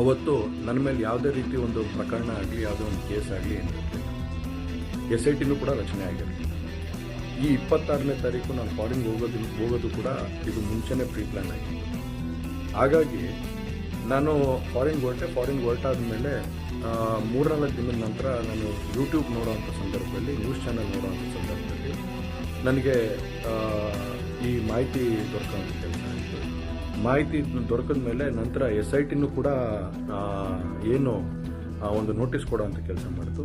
ಅವತ್ತು ನನ್ನ ಮೇಲೆ ಯಾವುದೇ ರೀತಿ ಒಂದು ಪ್ರಕರಣ ಆಗಲಿ, ಯಾವುದೇ ಒಂದು ಕೇಸ್ ಆಗಲಿ ಎಸ್ ಐ ಟಿನೂ ಕೂಡ ರಚನೆ ಆಗಿರಲಿಲ್ಲ ಈ ಇಪ್ಪತ್ತಾರನೇ ತಾರೀಕು ನಾನು ಫಾರಿನ್ಗೆ ಹೋಗೋದು ಹೋಗೋದು ಕೂಡ ಇದು ಮುಂಚೆನೇ ಪ್ರೀ ಪ್ಲಾನ್ ಆಗಿತ್ತು ಹಾಗಾಗಿ ನಾನು ಫಾರಿನ್ಗೆ ಹೊರಟೆ, ಫಾರಿನ್ಗೆ ಹೊರಟಾದ್ಮೇಲೆ ಮೂರ್ನಾಲ್ಕು ದಿನದ ನಂತರ ನಾನು ಯೂಟ್ಯೂಬ್ ನೋಡೋವಂಥ ಸಂದರ್ಭದಲ್ಲಿ, ನ್ಯೂಸ್ ಚಾನಲ್ ನೋಡೋವಂಥ ಸಂದರ್ಭದಲ್ಲಿ ನನಗೆ ಈ ಮಾಹಿತಿ ಆಯಿತು ಮಾಹಿತಿ ದೊರಕಿದ ಮೇಲೆ ನಂತರ ಎಸ್ ಐ ಟಿನೂ ಕೂಡ ಏನು ಒಂದು ನೋಟಿಸ್ ಕೊಡೋವಂಥ ಕೆಲಸ ಮಾಡಿತು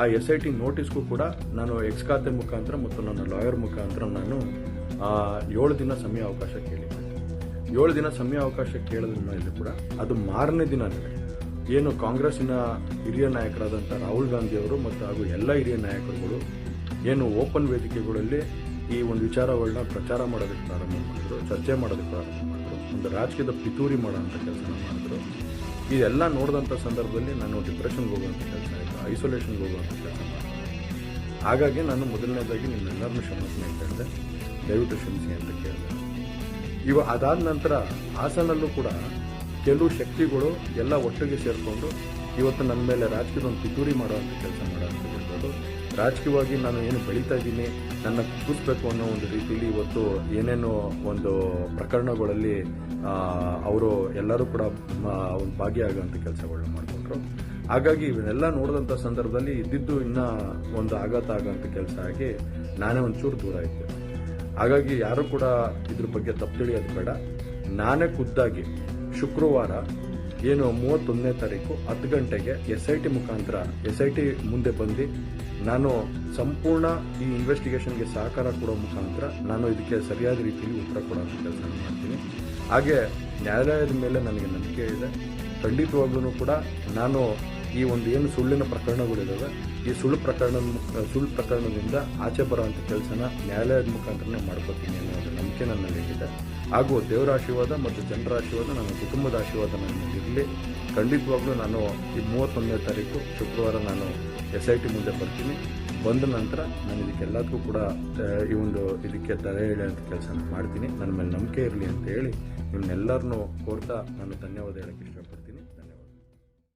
ಆ ಎಸ್ ಐ ಟಿ ನೋಟಿಸ್ಗೂ ಕೂಡ ನಾನು ಎಕ್ಸ್ ಖಾತೆ ಮುಖಾಂತರ ಮತ್ತು ನನ್ನ ಲಾಯರ್ ಮುಖಾಂತರ ನಾನು ಏಳು ದಿನ ಸಮಯ ಅವಕಾಶ ಕೇಳಿದ್ದೆ. ಏಳು ದಿನ ಸಮಯ ಅವಕಾಶ ಕೇಳಿದ ಮೇಲೆ ಕೂಡ ಅದು ಮಾರನೇ ದಿನ ಏನು ಕಾಂಗ್ರೆಸ್ಸಿನ ಹಿರಿಯ ನಾಯಕರಾದಂಥ ರಾಹುಲ್ ಗಾಂಧಿಯವರು ಮತ್ತು ಹಾಗೂ ಎಲ್ಲ ಹಿರಿಯ ನಾಯಕರುಗಳು ಏನು ಓಪನ್ ವೇದಿಕೆಗಳಲ್ಲಿ ಈ ಒಂದು ವಿಚಾರಗಳನ್ನ ಪ್ರಚಾರ ಮಾಡೋದಕ್ಕೆ ಪ್ರಾರಂಭ ಮಾಡಿದ್ರು, ಚರ್ಚೆ ಮಾಡೋದಕ್ಕೆ ಪ್ರಾರಂಭ ಮಾಡಿದ್ರು ಒಂದು ರಾಜಕೀಯದ ಪಿತೂರಿ ಮಾಡೋಂಥ ಕೆಲಸನ ಮಾಡಿದ್ರು. ಇದೆಲ್ಲ ನೋಡಿದಂಥ ಸಂದರ್ಭದಲ್ಲಿ ನಾನು ಡಿಪ್ರೆಷನ್ಗೆ ಹೋಗುವಂಥ ಕೆಲಸ ಆಯಿತು ಐಸೋಲೇಷನ್ಗೆ ಹೋಗುವಂಥ ಕೆಲಸ ಹಾಗಾಗಿ ನಾನು ಮೊದಲನೇದಾಗಿ ನಿಮ್ಮೆಲ್ಲರನ್ನೂ ಅಂತ ಹೇಳಿದೆ. ದಯವಿಟ್ಟು ಕ್ಷಮಿಸಿ ಅಂತ ಕೇಳಿದೆ. ಇವ ಅದಾದ ನಂತರ ಹಾಸನಲ್ಲೂ ಕೂಡ ಕೆಲವು ಶಕ್ತಿಗಳು ಎಲ್ಲ ಒಟ್ಟಿಗೆ ಸೇರಿಕೊಂಡು ಇವತ್ತು ನನ್ನ ಮೇಲೆ ರಾಜಕೀಯದ ಒಂದು ಪಿತೂರಿ ಮಾಡುವಂಥ ಕೆಲಸ ಮಾಡೋಂಥದ್ದಿರ್ಬೋದು ರಾಜಕೀಯವಾಗಿ ನಾನು ಏನು ಬೆಳೀತಾ ಇದ್ದೀನಿ, ನನ್ನ ಕುಗ್ಗಿಸ್ಬೇಕು ಅನ್ನೋ ಒಂದು ರೀತಿಯಲ್ಲಿ ಇವತ್ತು ಏನೇನೋ ಒಂದು ಪ್ರಕರಣಗಳಲ್ಲಿ ಅವರು ಎಲ್ಲರೂ ಕೂಡ ಒಂದು ಭಾಗಿಯಾಗುವಂಥ ಕೆಲಸಗಳನ್ನ ಮಾಡಿಕೊಂಡ್ರು. ಹಾಗಾಗಿ ಇವನ್ನೆಲ್ಲ ನೋಡಿದಂಥ ಸಂದರ್ಭದಲ್ಲಿ ಇದ್ದಿದ್ದು ಇನ್ನೂ ಒಂದು ಆಘಾತ ಆಗೋಂಥ ಕೆಲಸ ಆಗಿ ನಾನೇ ಒಂಚೂರು ದೂರ ಇದ್ದೆ. ಹಾಗಾಗಿ ಯಾರು ಕೂಡ ಇದ್ರ ಬಗ್ಗೆ ತಪ್ಪು ತಿಳಿಯೋದು ಬೇಡ. ನಾನೇ ಖುದ್ದಾಗಿ ಶುಕ್ರವಾರ ಏನು ಮೂವತ್ತೊಂದನೇ ತಾರೀಕು ಹತ್ತು ಗಂಟೆಗೆ ಎಸ್ ಐ ಟಿ ಮುಖಾಂತರ, ಎಸ್ ಐ ಟಿ ಮುಂದೆ ಬಂದು ನಾನು ಸಂಪೂರ್ಣ ಈ ಇನ್ವೆಸ್ಟಿಗೇಷನ್ಗೆ ಸಹಕಾರ ಕೊಡೋ ಮುಖಾಂತರ ನಾನು ಇದಕ್ಕೆ ಸರಿಯಾದ ರೀತಿಯಲ್ಲಿ ಉತ್ತರ ಕೊಡೋಂಥ ಕೆಲಸ ಮಾಡ್ತೀನಿ. ಹಾಗೆ ನ್ಯಾಯಾಲಯದ ಮೇಲೆ ನನಗೆ ನಂಬಿಕೆ ಇದೆ. ಖಂಡಿತವಾಗ್ಲೂ ಕೂಡ ನಾನು ಈ ಒಂದು ಏನು ಸುಳ್ಳಿನ ಪ್ರಕರಣಗಳಿದ್ದಾವೆ ಈ ಸುಳ್ಳು ಪ್ರಕರಣ ಸುಳ್ಳು ಪ್ರಕರಣದಿಂದ ಆಚೆ ಬರುವಂಥ ಕೆಲಸನ ನ್ಯಾಯಾಲಯದ ಮುಖಾಂತರನೇ ಮಾಡ್ಕೋತೀನಿ ಅನ್ನೋ ಒಂದು ನಂಬಿಕೆ ನನ್ನಲ್ಲಿ ಇದೆ. ಹಾಗೂ ದೇವರ ಆಶೀರ್ವಾದ ಮತ್ತು ಜನರ ಆಶೀರ್ವಾದ ನನ್ನ ಕುಟುಂಬದ ಆಶೀರ್ವಾದ ನನ್ನಲ್ಲಿರಲಿ ಖಂಡಿತವಾಗ್ಲೂ ನಾನು ಈ ಮೂವತ್ತೊಂದನೇ ತಾರೀಕು ಶುಕ್ರವಾರ ನಾನು ಎಸ್ ಐ ಟಿ ಮುಂದೆ ಬರ್ತೀನಿ. ಬಂದ ನಂತರ ನಾನು ಇದಕ್ಕೆಲ್ಲದಕ್ಕೂ ಕೂಡ ಈ ಒಂದು ಇದಕ್ಕೆ ತಲೆ ಅಂತ ಕೆಲಸ ಮಾಡ್ತೀನಿ. ನನ್ನ ಮೇಲೆ ನಂಬಿಕೆ ಇರಲಿ ಅಂತ ಹೇಳಿ ನಿಮ್ಮನ್ನೆಲ್ಲರನ್ನೂ ಕೋರ್ತಾ ನಾನು ಧನ್ಯವಾದ ಹೇಳಕ್ಕೆ